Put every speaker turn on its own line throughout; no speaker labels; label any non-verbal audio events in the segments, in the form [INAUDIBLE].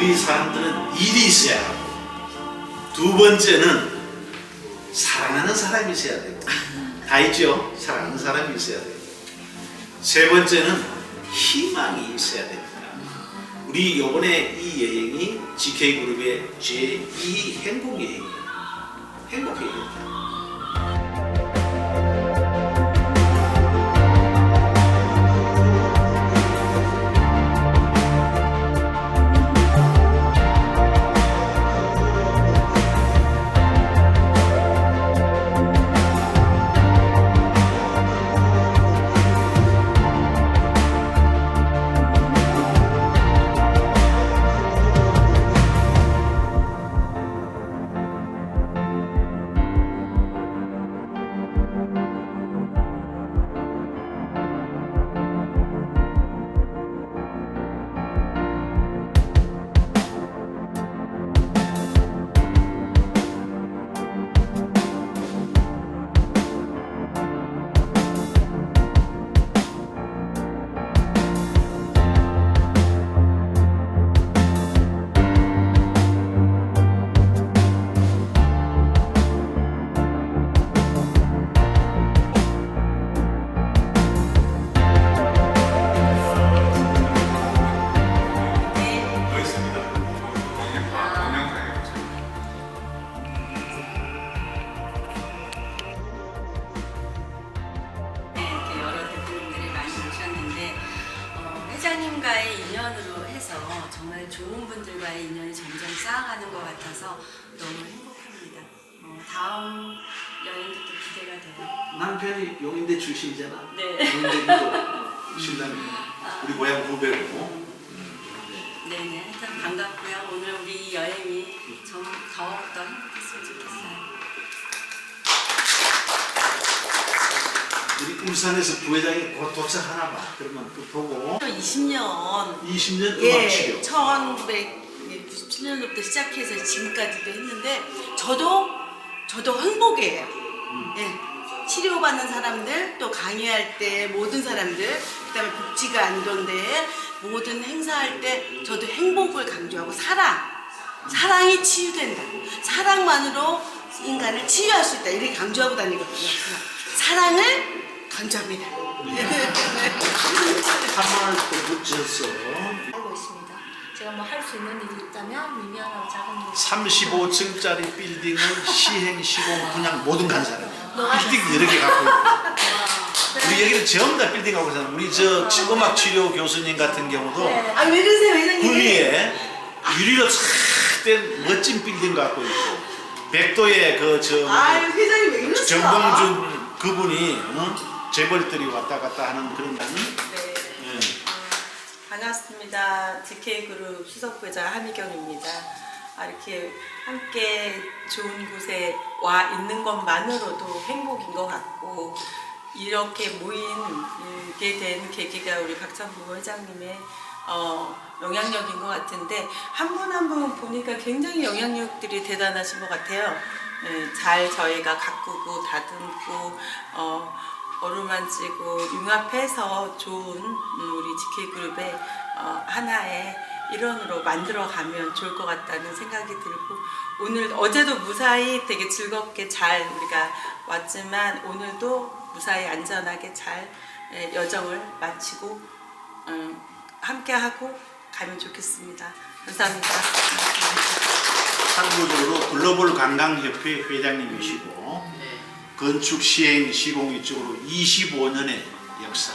우리 사람들은 일이 있어야 하고 두 번째는 사랑하는 사람이 있어야 되고 다 있죠? 사랑하는 사람이 있어야 되고 세 번째는 희망이 있어야 됩니다. 우리 이번에 이 여행이 GK그룹의 제2 행복 여행이에요. 행복 여행입니다. 출신이잖아.
네.
용인대도 신남이 우리 고향 후배고.
네네, 하여튼 반갑고요. 오늘 우리 여행이 좀 더욱더 행복했으면 좋겠어요.
우리 울산에서 부회장이 곧 도착하나 봐. 그러면 또 보고
20년
20년 음악
예,
치료.
1997년부터 시작해서 지금까지도 했는데 저도 저도 행복이에요. 예. 치료받는 사람들 또 강의할 때 모든 사람들 그다음에 복지가 안 좋은데 모든 행사할 때 저도 행복을 강조하고 사랑 사랑이 치유된다. 사랑만으로 인간을 치유할 수 있다. 이렇게 강조하고 다니거든요. 사랑을 강조합니다. [LAUGHS]
한말 또 붙여서
알고 있습니다. 제가 뭐 할 수 있는 일이 있다면 미미하고 작은 일
35층짜리 빌딩을 시행, 시공, 분양 모든 간 사람이야. 빌딩 여러 개 갖고 있고. 우리 여기는 전부 다 빌딩 갖고 있잖아. 우리 저 음악 치료 교수님 같은 경우도
네.
아 왜 그러세요, 회장님?
구미에 유리로 싹된 멋진 빌딩 갖고 있고 백도에 그저
아 회장님 왜 이러세요?
정봉준 그분이 어? 재벌들이 왔다 갔다 하는 그런 거
네.
예.
반갑습니다. DK그룹 수석부회장 하미경입니다. 아, 이렇게 함께 좋은 곳에 와 있는 것만으로도 행복인 것 같고 이렇게 모이게 된 계기가 우리 박찬부 회장님의 어, 영향력인 것 같은데 한 분 한 분 보니까 굉장히 영향력들이 대단하신 것 같아요. 네, 잘 저희가 가꾸고 다듬고 어, 어루만지고 융합해서 좋은 음, 우리 GK그룹의 어, 하나의 일원으로 만들어가면 좋을 것 같다는 생각이 들고 오늘 어제도 무사히 되게 즐겁게 잘 우리가 왔지만 오늘도 무사히 안전하게 잘 예, 여정을 마치고 음, 함께하고 가면 좋겠습니다. 감사합니다.
상부적으로 글로벌 관광협회 회장님이시고 건축 시행 시공 이쪽으로 25년의 역사.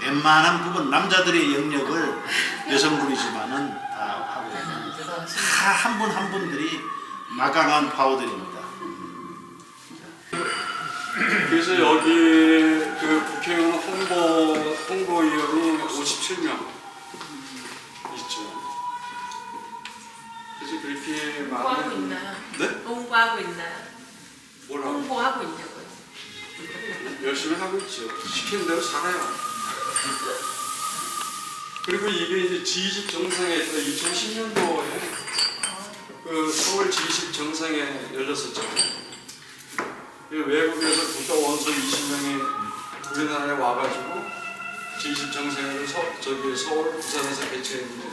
웬만한 부분 남자들의 영역을 여성분이지만은 다 하고 있는 다한 분 한 분들이 막강한 파워들입니다.
그래서 여기 그 국회의원 홍보 홍보위원이 57명 있죠. 그래서 그렇게 많은
있나요?
네?
홍보하고 있나요?
뭘 하고
홍보하고 있냐고요? [LAUGHS]
열심히 하고 있죠. 시키는 대로 살아요. 그리고 이게 이제 G20 정상회에서 2010년도에 그 서울 G20 정상회 열렸었잖아요. 그 외국에서 국가 원수 20명이 우리나라에 와가지고 G20 정상회를 서, 저기 서울 부산에서 개최했는데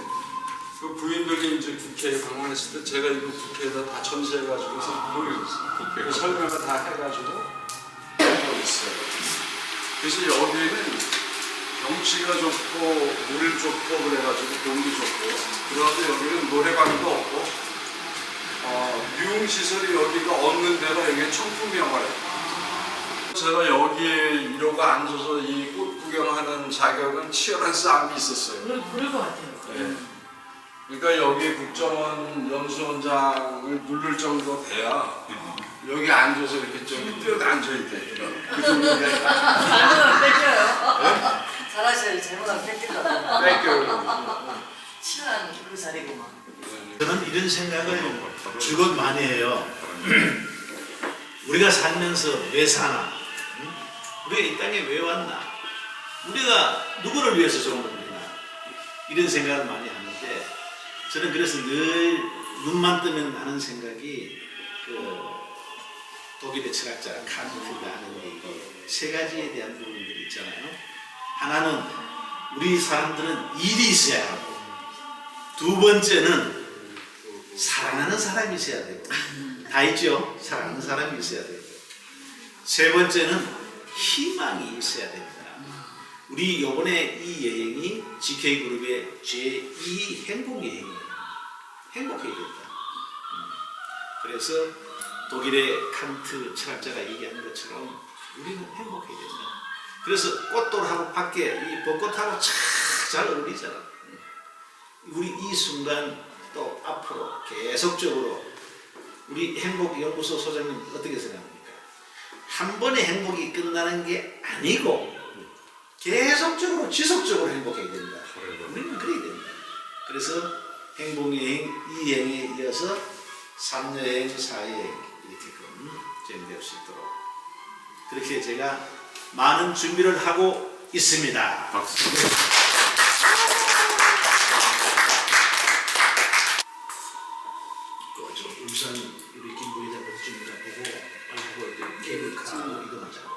그 부인들이 이제 국회에 방문했을 때 제가 이거 국회에다 다 전시해가지고
국회
그 설명을 다 해가지고 하고 있어요. 그래서 여기는 경치가 좋고 물 좋고 그래가지고 공기 좋고 그래가지고 여기는 노래방도 없고 어, 유흥 시설이 여기가 없는 데라 여기 청풍명화예요. 제가 여기에 이러고 앉아서 이 꽃 구경하는 자격은 치열한 싸움이 있었어요.
그럴 것 같아요.
네. 그러니까 여기 국정원 연수원장을 누를 정도 돼야 여기 앉아서 이렇게 좀 뛰어 앉아 있대. 그 정도
잘못하면 뺏겨요. 잘하셔요. 잘못하면 뺏기더라고요.
뺏겨요.
친한 그 자리구만.
저는 이런 생각을 즐겁 많이 해요. [CLEARS THROAT] 우리가 살면서 왜 사나? 응? 우리가 이 땅에 왜 왔나? 우리가 누구를 위해서 좋은 걸 했나? 이런 생각을 많이 저는 그래서 늘 눈만 뜨면 나는 생각이 그 독일의 철학자 칸트가 하는 얘기 세 가지에 대한 부분들이 있잖아요. 하나는 우리 사람들은 일이 있어야 하고 두 번째는 사랑하는 사람이 있어야 되고 [LAUGHS] 다 있죠? 사랑하는 사람이 있어야 되고. 세 번째는 희망이 있어야 됩니다. 우리 요번에 이 여행이 GK그룹의 제2 행복 여행이에요 행복해야 된다 음. 그래서 독일의 칸트 철학자가 얘기한 것처럼 우리는 행복해야 된다 그래서 꽃돌하고 밖에 이 벚꽃하고 참잘 어울리잖아 우리 이 순간 또 앞으로 계속적으로 우리 행복연구소 소장님 어떻게 생각합니까? 한 번의 행복이 끝나는 게 아니고 계속적으로 지속적으로 행복해야 된다. 우리는 그래야 된다. 그래서 행복여행 2여행에 이어서 3여행, 4여행 이렇게끔 진행될 수 있도록 그렇게 제가 많은 준비를 하고 있습니다.
박수.
그저 울산 우리 김 부회장께서 좀 이따 보고 빨리 그 케이블카로 이동하자고.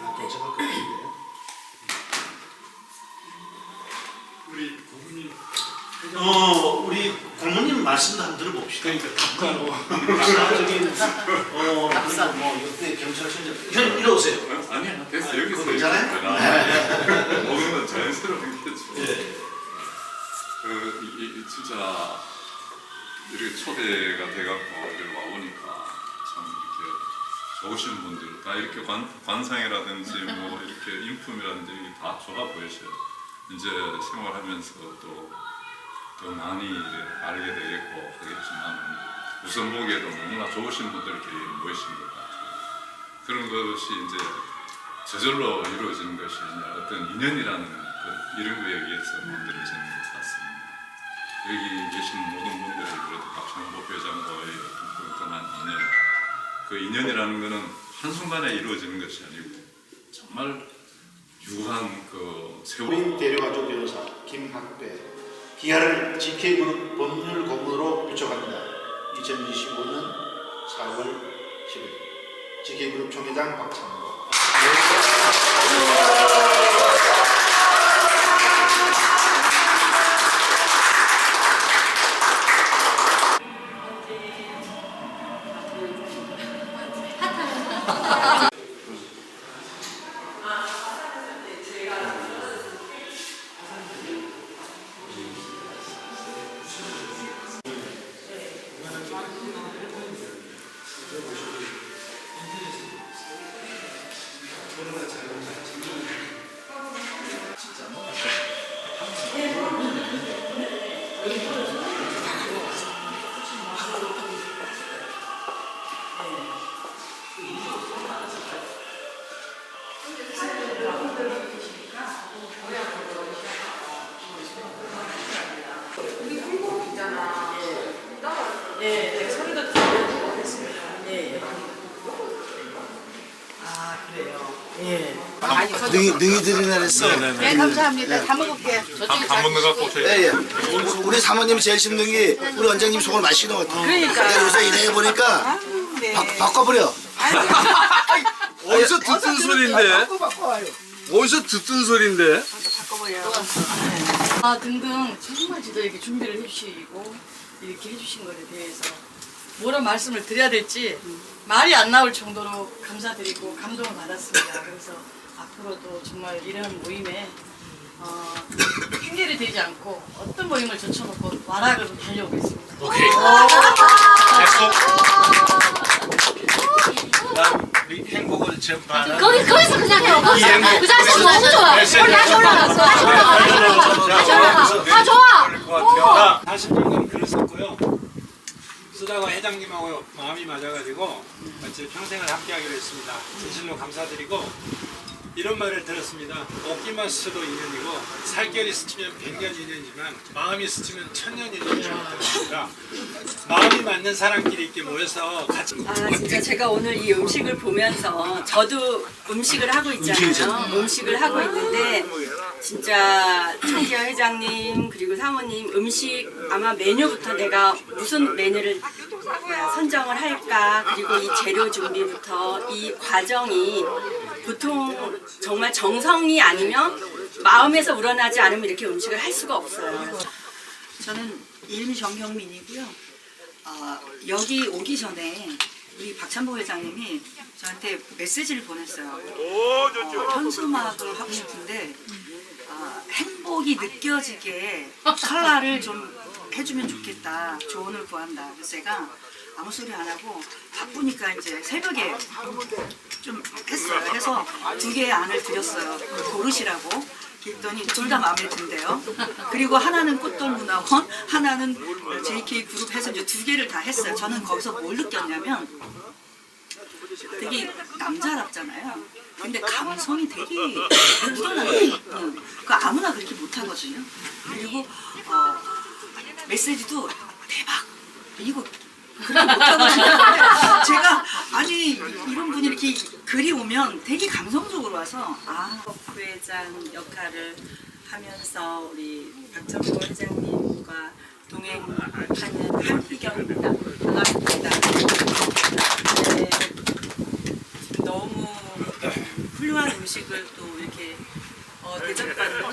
아 도착할 것 같은데.
우리 고문님
어 우리 고모님 말씀도 한번 들어봅시다.
그러니까 답가로
아, 저기 어 그리고 뭐 역대 경찰청장 형 이리 오세요.
아니야 됐어
아,
여기서
그거 괜찮아요?
먹는 건 자연스러운 게죠.
예.
그 이, 이, 진짜 이렇게 초대가 돼갖고 이렇게 와 보니까 참 이렇게 좋으신 분들 다 이렇게 관, 관상이라든지 뭐 이렇게 인품이라든지 다 좋아 보이셔요. 이제 생활하면서 또 더 많이 알게 되겠고 하겠지만 우선 보기에도 너무나 좋으신 분들끼리 모이신 것 같아요. 그런 것이 이제 저절로 이루어지는 것이 아니라 어떤 인연이라는 그 이런 거에 의해서 만들어지는 것 같습니다. 여기 계신 모든 분들이 그래도 박창호 회장과의 끈끈한 인연, 그 인연이라는 것은 한순간에 이루어지는 것이 아니고 정말 유한 그 세월
우린 대려가족 변호사 김학배 기아를 GK그룹 법률 고문으로 비춰갑니다. 2025년 4월 10일 GK그룹 총회장 박창호
예, 네, 소리도 들려주고 했습니다. 예.
아 그래요. 예.
능이 능이들이나 그랬어.
네 감사합니다. 다 먹을게요.
밥 먹는 거 꼭.
예, 예. 우리 사모님이 제일 힘든 게 우리 원장님 속을 마시는 것 같아.
그러니까.
내가 요새 일해 보니까
네.
바꿔버려. [LAUGHS]
어디서 듣던 소리인데?
바꿔 바꿔요.
어디서 듣던 소리인데?
바꿔버려. 아 등등 정말 저희에게 준비를 해주시고 이렇게 해주신 것에 대해서 뭐라 말씀을 드려야 될지 말이 안 나올 정도로 감사드리고 감동을 받았습니다. 그래서 앞으로도 정말 이런 모임에 어, 핑계를 대지 않고 어떤 모임을 젖혀놓고 와락으로 달려오겠습니다.
난우 리 행복을 전파하는
거기 거기서 그냥 해요. 거기서 그 자리에서 너무 좋아. 우리 다시 올라갔어. 다시 올라가. 다시 올라가. 아 좋아.
40년간 글을 썼고요. 쓰다가 회장님하고 마음이 맞아가지고 같이 평생을 함께하기로 했습니다. 진실로 감사드리고 이런 말을 들었습니다. 옷기만 스쳐도 인연이고 살결이 스치면 백년 인연이지만 마음이 스치면 천년 인연이라고 들었습니다. 마음이 맞는 사람끼리 이렇게 모여서 같이
아 진짜 제가 오늘 이 음식을 보면서 저도 음식을 하고 있잖아요. 음식을 하고 있는데 진짜 청기아 회장님 그리고 사모님 음식 아마 메뉴부터 내가 무슨 메뉴를 선정을 할까 그리고 이 재료 준비부터 이 과정이 보통 정말 정성이 아니면 마음에서 우러나지 않으면 이렇게 음식을 할 수가 없어요.
저는 이름이 정경민이고요. 어, 여기 오기 전에 우리 박찬보 회장님이 저한테 메시지를 보냈어요. 어, 현수막을 하고 싶은데 어, 행복이 느껴지게 컬러를 좀 해주면 좋겠다. 조언을 구한다. 그래서 제가 아무 소리 안 하고 바쁘니까 이제 새벽에 좀 했어요. 해서 두 개의 안을 드렸어요. 고르시라고. 그랬더니 둘 다 마음에 든대요. 그리고 하나는 꽃돌 문화원, 하나는 JK 그룹 해서 이제 두 개를 다 했어요. 저는 거기서 뭘 느꼈냐면 되게 남자랍잖아요. 근데 감성이 되게 묻어나요. 응. 그 아무나 그렇게 못하거든요. 그리고 어, 메시지도 대박 이거 제가 아니 이런 분이 이렇게 글이 오면 되게 감성적으로 와서 아
부회장 역할을 하면서 우리 박정호 회장님과 동행하는 한희경입니다. 반갑습니다. 네, 너무 훌륭한 음식을 또 이렇게 어, 대접받는 어,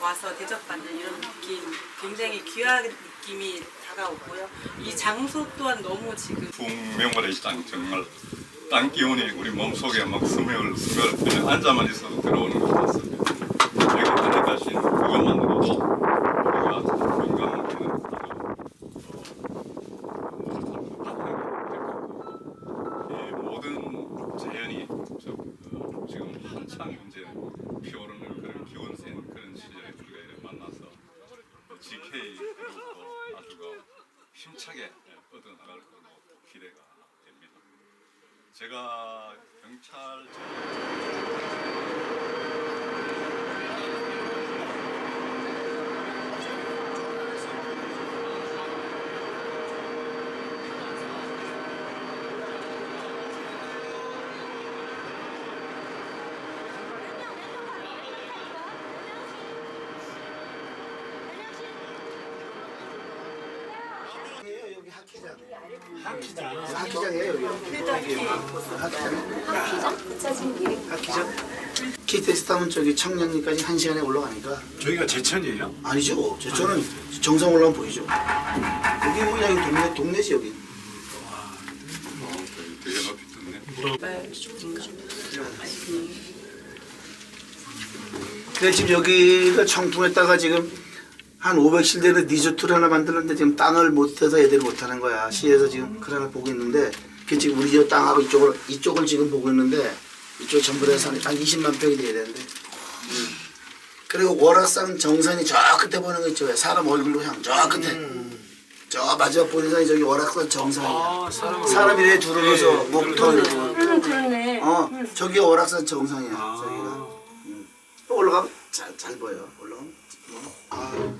와서 대접받는 이런 느낌 굉장히 귀한 느낌이 다가오고요. 이 장소 또한 너무 지금
풍명월의 시장 정말 땅 기운이 우리 몸 속에 막 스며을 스며을 그냥 앉아만 있어도 들어오는 것 같습니다. 여기 들어가신 그것만으로도 우리가 건강한 데는 이 모든 자연이 저, 어, 지금 한창 이제 피어오르는 그런 기운 센 그런 시절에 우리가 만나서 GK 그 힘차게 뻗어나갈 거로 기대가 됩니다. 제가 경찰
여기 학기장. 학기장. 학기장이에요 여기. 학기장. 학기장. KTX 타면 저기 청량리까지 한 시간에 올라가니까
저희가 제천이에요?
아니죠. 저 저는 정상 올라가면 보이죠. 여기 뭐 그냥 동네 동네지 여기.
되게 높이 떴네.
그래 지금 여기가 청풍에다가 지금 한 500실대를 리조트를 하나 만들었는데 지금 땅을 못해서 애들이 못하는 거야. 시에서 지금 그걸 하나 보고 있는데 그 지금 우리 저 땅하고 이쪽을 이쪽을 지금 보고 있는데 이쪽 전부 다한 20만 평이 돼야 되는데. 음. 그리고 월화산 정산이 저 끝에 보는 거 있죠. 왜? 사람 얼굴로 향 저 끝에. 저 마지막 보는 산이 저기 정상이야.
아, 사람
사람이 왜 둘러서 목터 이러고.
응 그러네.
어, 저기 월악산 정상이야. 저기가. 음. 올라가면 잘, 잘 보여. 올라가면. 뭐. 아.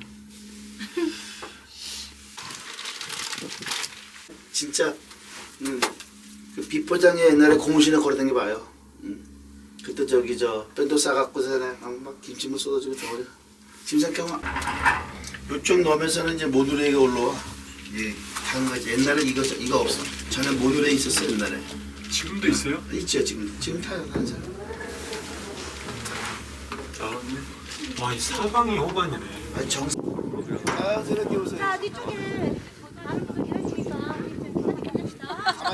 [LAUGHS] 진짜, 음, 그 비포장에 옛날에 고무신에 걸어다니 봐요. 음. 그때 저기 저 뼈도 싸갖고서 그냥 막 김치물 쏟아주고 저거. 지금 생각하면 요쪽 넘에서는 이제 모듈레이가 올라와. 예, 다른 거지. 옛날에 이거 이거 없어. 전에 모듈레이 있었어 옛날에.
지금도 있어요?
있죠 지금 지금 타요 한 사람.
아, 네.
와, 이 사방이 호반이네.
아, 정. 자연스럽게 오세요.
자, 뒤쪽에 다른 분들 계시니까 우리 좀 사진 보냅시다.
맞다.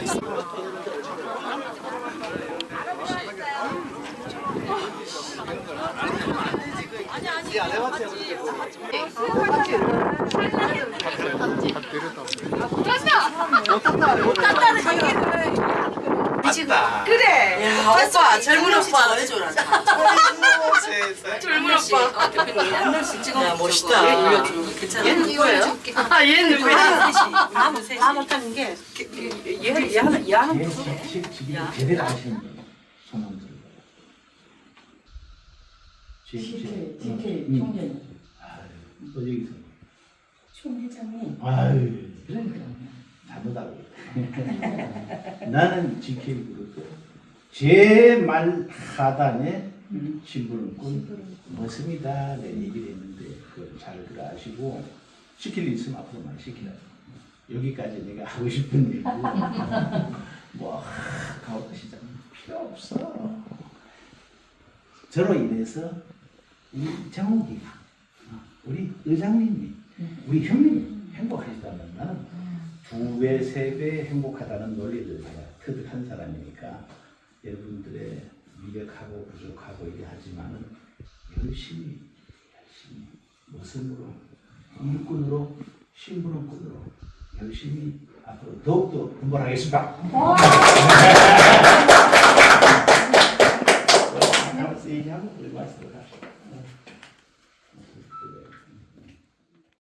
야 오빠 젊은 오빠
세상.
젊은 오빠
대표님 한 명씩 찍어
야 멋있다
괜찮아요?
얘는 누구예요? 아 얘는 누구야?
다음은 셋이.
다 못하는 게 얘, 얘 하나 얘 하나
제대로 하시는 거예요. 들고. CK, CK 총회. 또 여기서. 총회장님. 아유, 그러니까 잘못하고. [LAUGHS] 나는 GK 그룹 제말 하단에 신부름꾼 멋습니다. 내 얘기를 했는데 그걸 잘 들어하시고 시킬 일 있으면 앞으로 많이 시키라. 여기까지 내가 하고 싶은 얘기. [LAUGHS] 뭐 가오다 시장 필요 없어. 저로 인해서 우리 정욱이가 어, 우리 의장님이 우리 형님이 행복하시다면 나는 두 배, 세 배 행복하다는 논리를 제가 터득한 사람이니까 여러분들의 미력하고 부족하고 이게 하지만은 열심히 열심히 무슨으로 일꾼으로 신부름꾼으로 열심히 앞으로 더욱더 분발하겠습니다. [LAUGHS] 네, 얘기하고 우리 말씀을 합시다.